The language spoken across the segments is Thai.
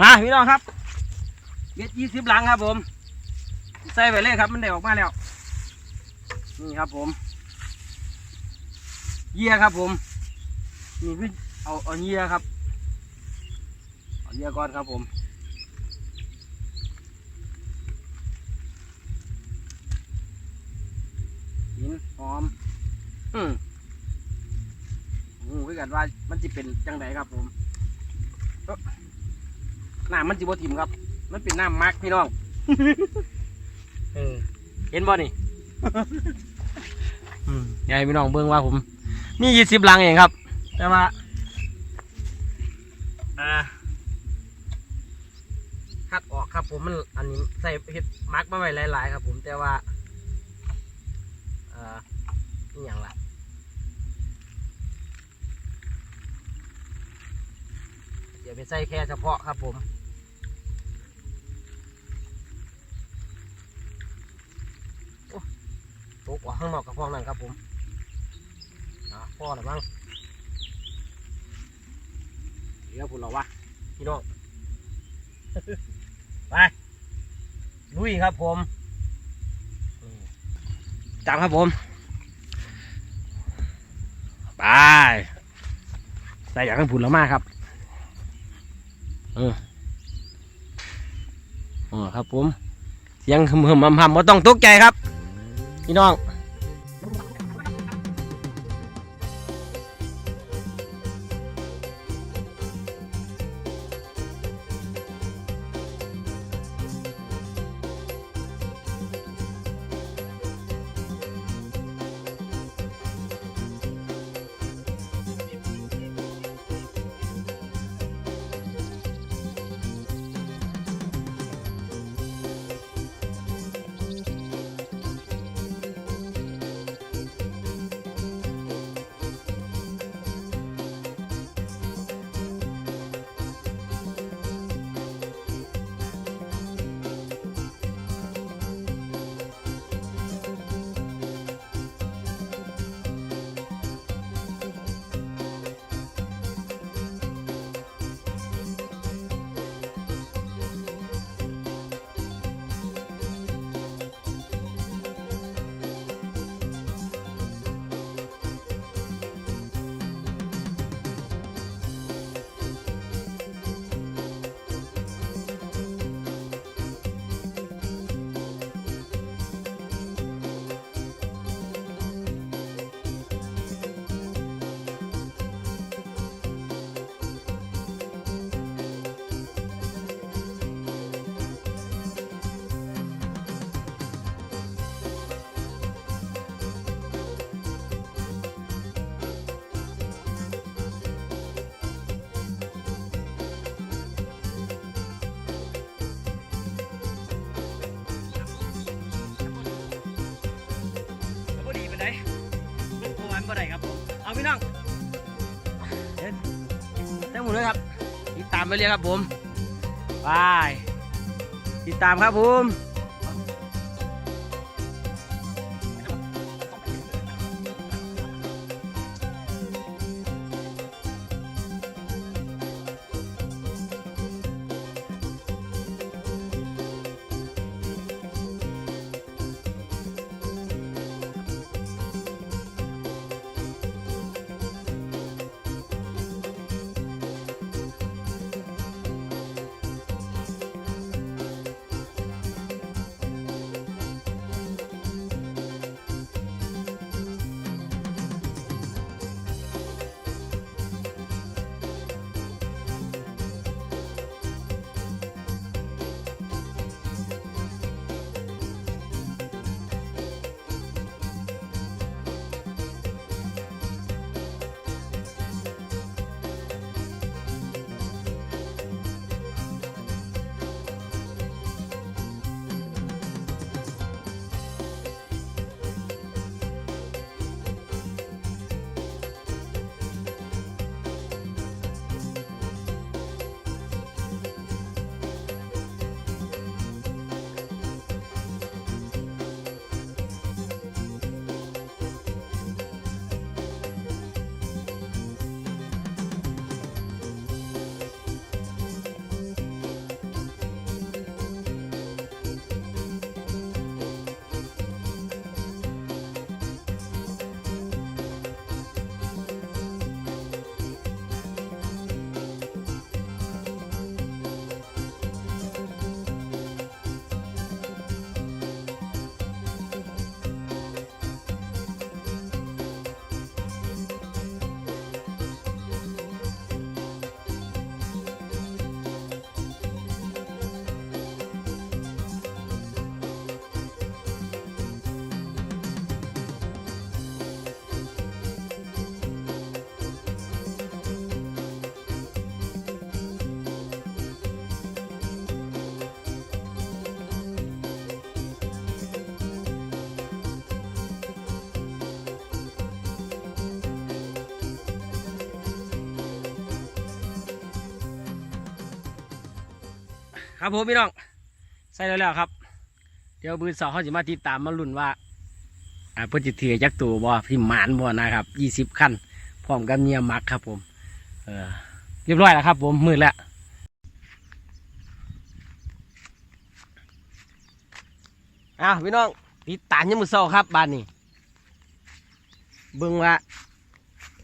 มาพี่น้องครับเบ็ดยี่สิบหลังครับผม ใส่ไปเลยครับมันได้ออกมาแล้วนี่ครับผม เยี่ยครับผมนี่คือเอาเอาเยี่ยครับเอาเยี่ยก่อนครับผมหินหอม อืมโอ้คือกันว่ามันจะเป็นจังไดครับผมเออ น้ำมันจิบทิมครับ มันเป็นน้ำมักพี่น้องเออเห็นบ่นี่อืมอยากให้พี่น้องเบิ่งว่าผม มียี่สิบลังเองครับ แต่ว่าอ่าคัดออกครับผมมันอันนี้ใส่เห็ดมักมาไว้หลายๆครับผมแต่ว่าเอ่อนี่อย่างละเดี๋ยวไปใส่แค่เฉพาะครับผม ตกออกข้างนอกกับพวกนั้นครับผมอ่าพ่อหรือมั้งเดี๋ยวคุณเราวะพี่น้องไปลุยครับผมอืมจำครับผม ไปใส่อย่างนั้นผุนแล้วมากครับ เอออ๋อครับผมเสียงหึมหึมหำหำไม่ต้องตกใจครับ พี่น้อง ไปเลยครับผมไปติดตามครับผม ครับผมพี่น้องใส่แล้วแล้วครับ เดี๋ยวบืนสองเขาจะมาติดตามมาลุ้นว่าอ่าเพื่อจะถือจักตัวบ่พิมหมานบ่นะครับยี่สิบขั้นพร้อมกับเนียมักครับ ผมเออเรียบร้อยแล้วครับ ผมมืดแล้วอ้าวพี่น้องติดตามยังมือเศร้าครับบ้านนี้เบิ่งว่า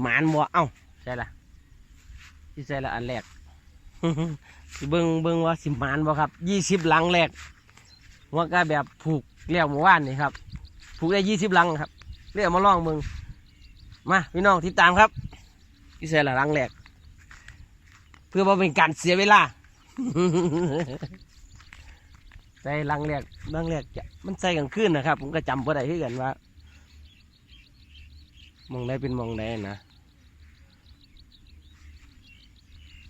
หมานบ่เอ้าใช่ละที่ใช่ละอันแรก เบิ่งเบิ่งว่าสิหมานบ่ครับยี่สิบหลังแรกว่าก็แบบผูกเลี้ยวเมื่อวานนี่ครับ ผูกได้ยี่สิบหลังครับเรียกมาลองเบิ่งมาพี่น้องติดตามครับที่ใช่ละหลังแรก เพื่อว่าเป็นการเสียเวลาใส่ลังแรกลังแรกมันใส่กลางคืนนะครับ ผมก็จำพอได้ที่กันว่ามองได้เป็นมองได้นะ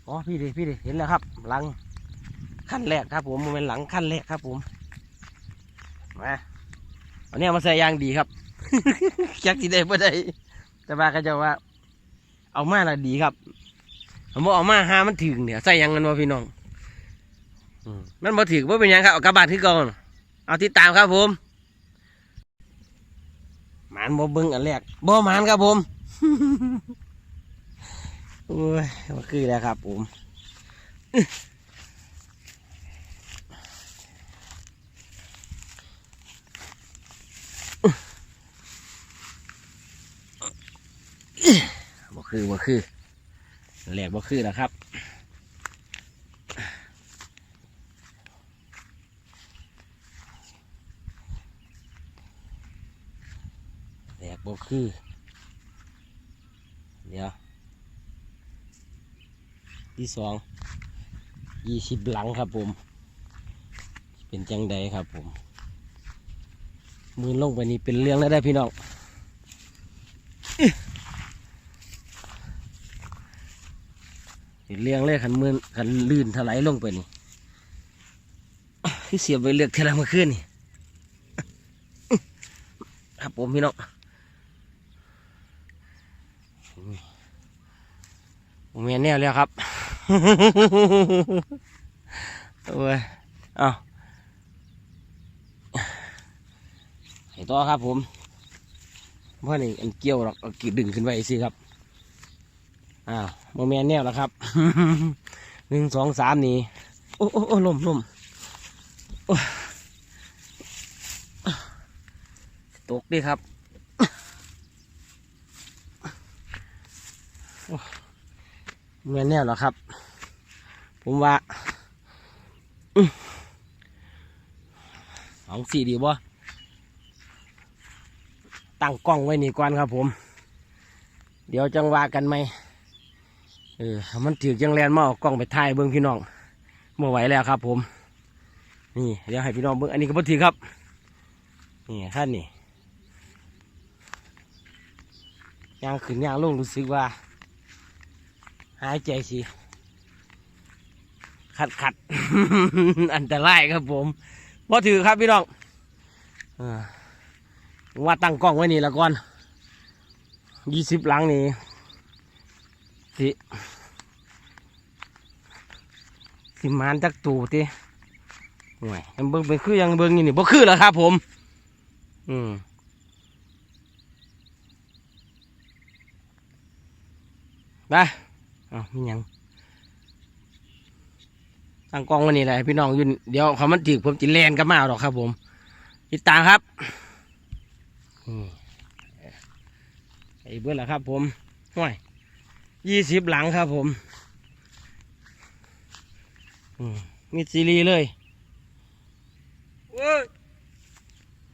อ๋อพี่ดิพี่ดิเห็นแล้วครับ หลังขั้นแรกครับ ผมมันเป็นหลังขั้นแรกครับ ผมมาอันนี้มาใส่ยางดีครับจักที่ได้บ่ได้แต่ว่าก็จะว่า เอามาละดีครับผมบอกเอามาหามันถึงเนี่ยใส่ยังกันวะพี่น้องมันบ่ถึงว่าเป็นยังครับเอากระบาดขึ้นก่อนเอาติดตามครับผมหมานบ่เบิ้งอันแรกบ่หมานครับผม โอ้ยมาคือแล้วครับผมบ่คือบ่คือแหลกบ่คือนะครับแหลกบ่คือ เดี๋ยว ที่สองยี่สิบหลังครับผม เป็นจังใดครับผม มือลงไปนี่เป็นเรื่องแล้วได้พี่น้องเลี้ยงเลยขันมือขันลื่นถลายลงไปนี่ที่เสียบไปเลือกเทละเมื่อคืนนี่ครับผมพี่น้องผมเมียแนวแล้วครับ โอ้ยเอาให้ต่อครับผมเพราะนี่อันเกี่ยวหรอกเอากีดึงขึ้นไว้สิครับอ้าวโมเมนแนวแล้วครับหนึ่งสองสามนี่โอ้โอ้โอ้ลมลมตกดิครับ โอ้โมเมนแนวแล้วครับ ผมว่าอื้อเอาสี่ดีบ่ตั้งกล้องไว้นี่ก่อนครับผม เดี๋ยวจังว่ากันไหมเออ มันถือจังแลนมาเอากล้องไปถ่ายเบิ้องพี่น้องเมื่อไหวแล้วครับ ผม นี่เดี๋ยวให้พี่น้องเบิ้องอันนี้ก็บ่ถือครับ นี่ขั้นนี่ยางขึ้นยางลงรู้สึกว่าายใจสิ ขัดขัดอันตรายครับผมบ่ถือครับพี่น้องว่าตั้งกล้องไว้นี่ละก่อนยี่สิบหลังนี่สิสิมานจักตูติห่วยยังเบิ่งเป็นคือยังเบิ่งนี่นี่บ่คือแล้วครับผม อืมไป อามียังตั้งกล้องวันนี้แหละพี่น้องอยืนเดี๋ยวเขามันถึกผมจิแลนกับมาเอาหรอกครับ ผมติดตามครับอืมไอ้เบื่อแล้วครับ ผมห่วยยี่สิบหลังครับผมมีซีรีเลยเว้ย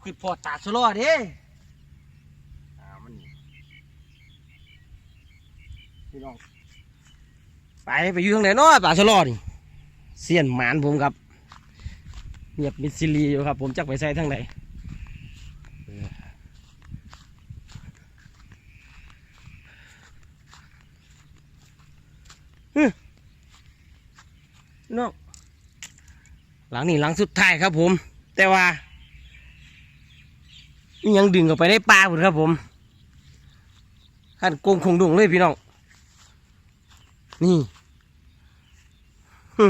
คือพอตาสลอเด้อ่ามันนี่พี่น้อง ไปไปอยู่ทางไหนเนาะป่าสโลอนี่เสียนหมานผมครับเงียบมิดซิลีอยู่ครับ ผมจักไปใส่ทางไหนน้องหลังนี้หลังสุดท้ายครับ ผม แต่ว่ายังดึงออกไปได้ปลาหมดครับผมขันโกงคงดุงเลยพี่น้อง นี่ฮึ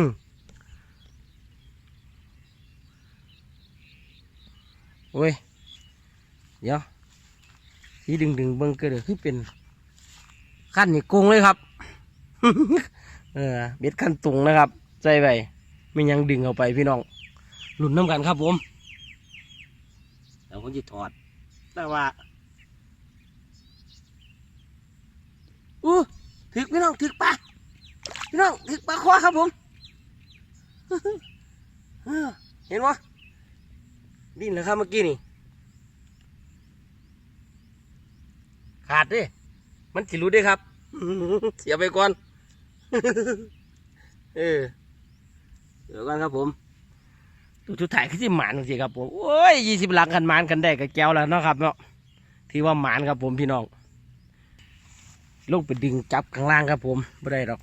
โอ้ย เดี๋ยวที่ดึงดึงเบิ้งเก็เดือขึ้นเป็นขั้นนี่กงเลยครับ เออเบ็ดขั้นตุงนะครับ ใจไปไม่ยังดึงเอาไปพี่น้องหลุนน้ำกันครับผมเดี๋ยวผมจะถอด แต่ว่าอู้ถึกพี่น้องถึกปะ พี่น้องถึกปลาคอครับผมเห็นวะดิ้นเลยครับเมื่อกี้นี่ ขาดดิมันสิรู้ด้ครับ เสียไปก่อน เออเดี๋ยวก่อนครับผมตัวชุดถ่ายคือสิหมานสิครับผมโอ้ยยี่สิบหลังกันหมานกันได้กับแก้วแล้วนะครับเนาะที่ว่าหมานครับผมพี่น้องลงไปดึงจับข้างล่างครับผมไม่ได้หรอก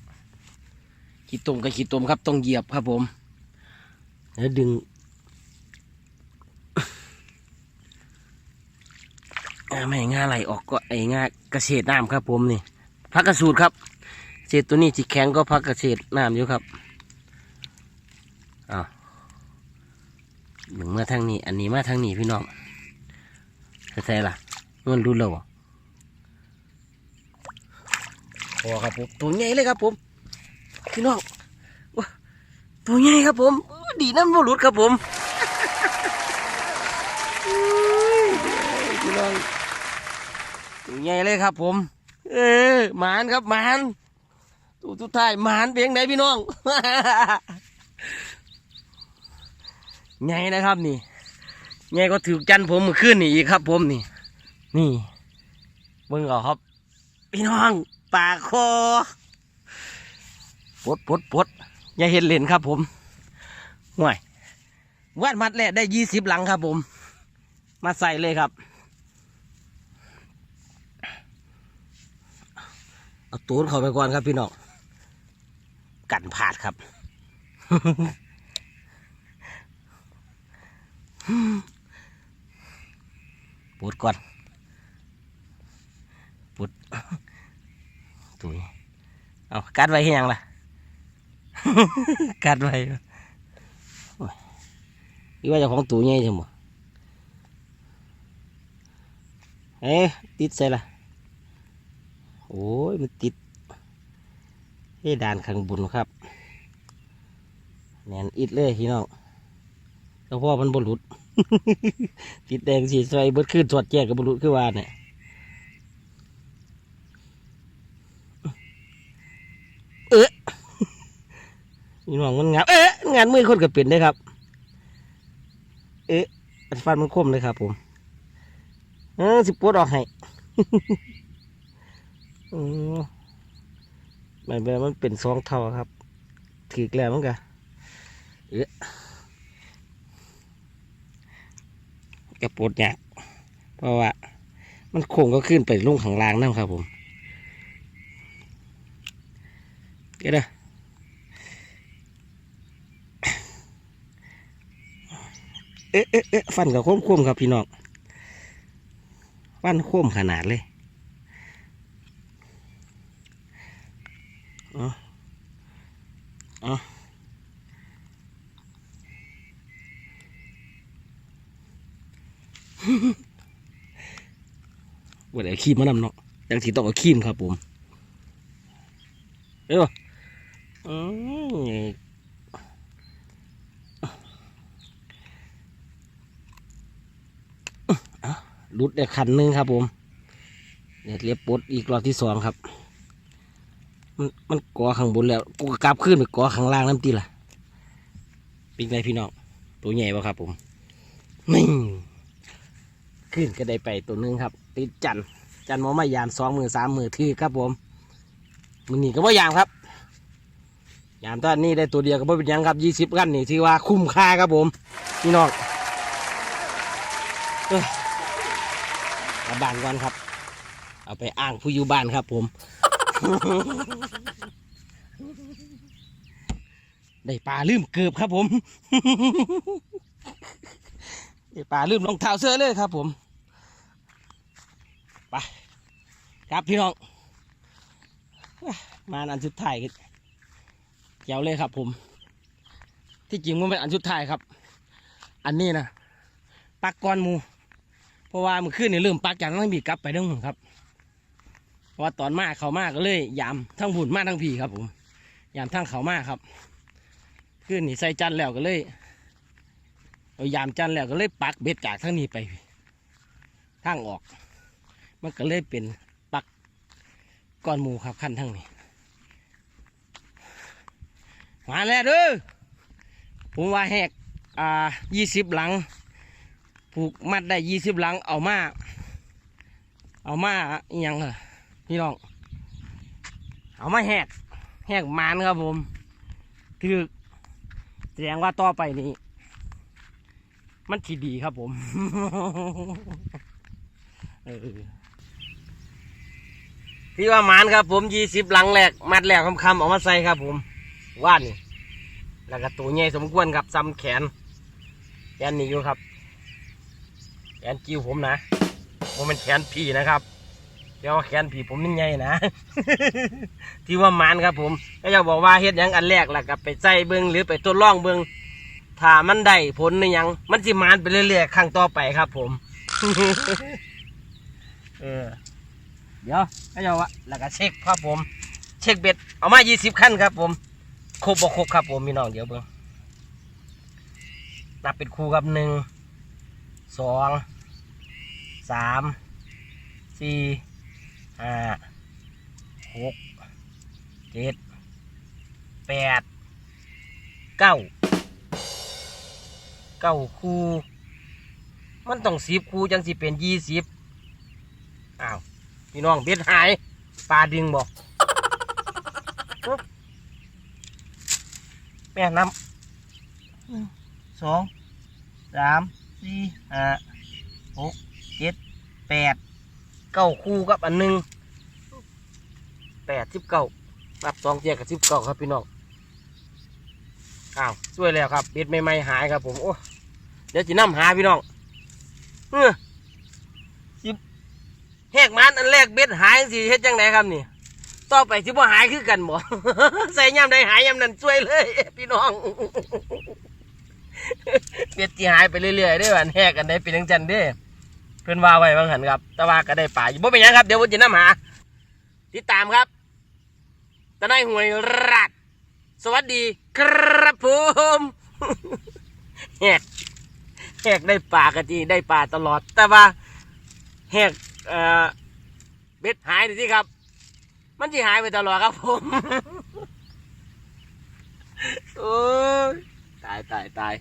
ขี้ตุ่มกับขี้ตุ่มครับต้องเหยียบครับผม แล้วดึงอ่าไม่ให้ง่าไหลออกก็ไอ้ง่ากระเฉดน้ำครับผมนี่พักกระสูดครับเศษตัวนี้ที่แข็งก็พักกระเฉดน้ำอยู่ครับอ้าวหนึ่งมาทางนี้ อันนี้มาทางนี้พี่น้องใช่ล่ะมันรู้แล้วบ่พอครับผมตัวใหญ่เลยครับผม พี่น้องว้าตัวใหญ่ครับผม ดีน้ำบรุษครับผมพี่น้องตัวใหญ่เลยครับผม เออหมานครับหมานตัวสุดท้ายหมานเพียงไหนพี่น้องใหญ่นะครับนี่ใหญ่ก็ถือจันผมมือขึ้นนี่อีกครับ ผมนี่ นี่เบิ่งเอาครับ พี่น้องปลาคอ ปดปดปดอย่าเห็นเลนครับผมห่วยวาดมัดแรกได้ยี่สิบหลังครับผม มาใส่เลยครับ เอาตูนเข้าไปก่อนครับพี่น้องกันผาดครับปวดก่อนปวดตุยเอากัดไว้ให้ยังล่ะ กัดไว้นี่ว่าจะของตูใหญ่ใช่ไหมเอ๊ะติดใส่ละโอ้ยมันติดเฮ้ด่านข้างบนครับแน่นอิดเลยพี่น้องแล้วพ่อมันบหลุดติดแดงสีใสเบิดขึ้นสวดแจกกับบหลุดขึ้นว่าเนี่ยเอ๊ะ พี่น้องมันงานเอ๊ะงานมือคนก็เป็นได้ครับ เอ๊ะฟันมันคมเลยครับ ผมเออสิปวดออกให้อืมไม่เป็นมันเป็นสองเท่าครับถือแล้วมันกะเอ๊ะกระปวดเนี่ยากเพราะว่า มันโค้งก็ขึ้นไปลงข้างล่างนั่นครับผมเดี๋ยวนะ เอ๊ะเอ๊ะเอ๊ะฟันกับโค้มครับพี่น้องฟันคมขนาดเลยเอาเอาว่าเดี๋ยวขีมมานำเนาะยังสีต้องเอาขีมครับผม เอ้ยอืมเอา รุดได้คันหนึงครับผมเดี๋ยวเรียบปดอีกรอบที่สองครับ มันมันก่อข้างบนแล้วกูกลับขึ้นไปก่อข้างล่างน้ำตีละเป็นไงพี่น้องตัวใหญ่ป่ะครับ ผมนี่ขึ้นก็ได้ไปตัวหนึงครับ ติดจันทร์จันทร์มอมายามสองมือสามมือทีครับผมมือนี่ก็ว่ายามครับ ยามตอนนี้ได้ตัวเดียวก็บ่เป็นยังครับยี่สิบกันนี่ถือว่าคุ้มค่าครับผม พี่น้อง เอ้ยกลับบ้านก่อนครับ เอาไปอ้างผู้อยู่บ้านครับ ผม ได้ปลาลืมเกือบครับ ผมได้ปลาลืมรองเท้าเสื้อเลยครับ ผมไปครับพี่น้องมาอันสุดท้ายกันเจ๋วเลยครับ ผม ที่จริงมันเป็นอันสุดท้ายครับ อันนี้นะปักก้อนมู เพราะว่ามื่อคืนนี่เริ่มปักจากทั้งผีกลับไปทั้งหมครับเพราะว่าตอนมากเขามากก็เลยยามทั้งผุนมากทั้งผีครับผมยามทั้งเขามากครับคืนนี่ใส่จันแล้วก็เลยเอายามจันแล้วก็เลยปักเบ็ดจากทั้งนี้ไปทางออก มันก็เลยเป็นปักก้อนหมูครับขั้นทั้งนี้มาแล้วเด้อผมว่าแหกอ่ายี่สิบหลัง ผูกมัดได้ยี่สิบหลังเอามา เอามาอหยังเหรอพี่น้อง เอามาแหกแหกมานครับผมคือแสดงว่าต่อไปนี้ มันทีดีครับผมออพี่ว่ามานครับผมยี่สิบหลังแรกมัดแรกคำๆเอามาใส่ครับผมว่านนี่แล้วก็ตัวใหญ่สมควรครับซ้ำแขนแขนนี่อยู่ครับ แขนกิ้วผมนะผมเป็นแขนพี่นะครับเดี๋ยวาแขนพี่ผมนี่ใหญ่นะ ที่ว่ามันครับผมก็จะบอกว่าเฮ็ดยังอันแรกแล้วก็ไปใส่เบิ้งหรือไปทดลองเบิ้งถ้ามันได้ผลในยัง มันสิมันไปเรื่อยๆครั้งต่อไปครับผม เออ เดี๋ยวก็จะว่าแล้วก็เช็คครับผม เช็คเบ็ดเอามา20ขั้นครับ ผมครบบ่ครบครับผมพี่น้องเดี๋ยวเบิ้งนับเป็นคู่ครับหนึ่ง สองสามสี่ห้าหกเจ็ดแปดเก้าเก้าคูมันต้องสิบคูจังสิเป็นยี่สิบอ้าวพี่น้องเบ็ดหายปลาดึงบอกแม่น้ำหนึ่งสองสาม สี่ห้าหกเจ็ดแปดเก้าคู่กับอันหนึ่งแปดสิบเก้านับสองเจียกับสิบเก้าครับพี่น้องอ้าวช่วยแล้วครับเบ็ดใหม่ๆหายครับผมโอ้เดี๋ยวจะนำหาพี่น้องเออสิแหกมันอันแรกเบ็ดหายสิเฮ็ดจังไดครับนี่ต่อไปสิบ่หายคือกันบ่ใส่ย่ำใดหายย่ำนั้นช่วยเลย พี่น้อง เป็ดที่หายไปเรื่อยๆได้อวันแหกกันได้เป็นจังจันเด้เพื่อนว่าไว้บางหันครับ แต่ว่าก็ได้ป่าอยู่บ่เป็นยังครับ เดี๋ยวผมจะนำหาติดตามครับตะไนหวยรัด สวัสดีครับผมแหกแหกได้ป่ากะจีได้ป่าตลอด แต่ว่าแหกเอ่อเบ็ดหายนี่สิครับ มันจะหายไปตลอดครับผมโอ้ยตายตายตาย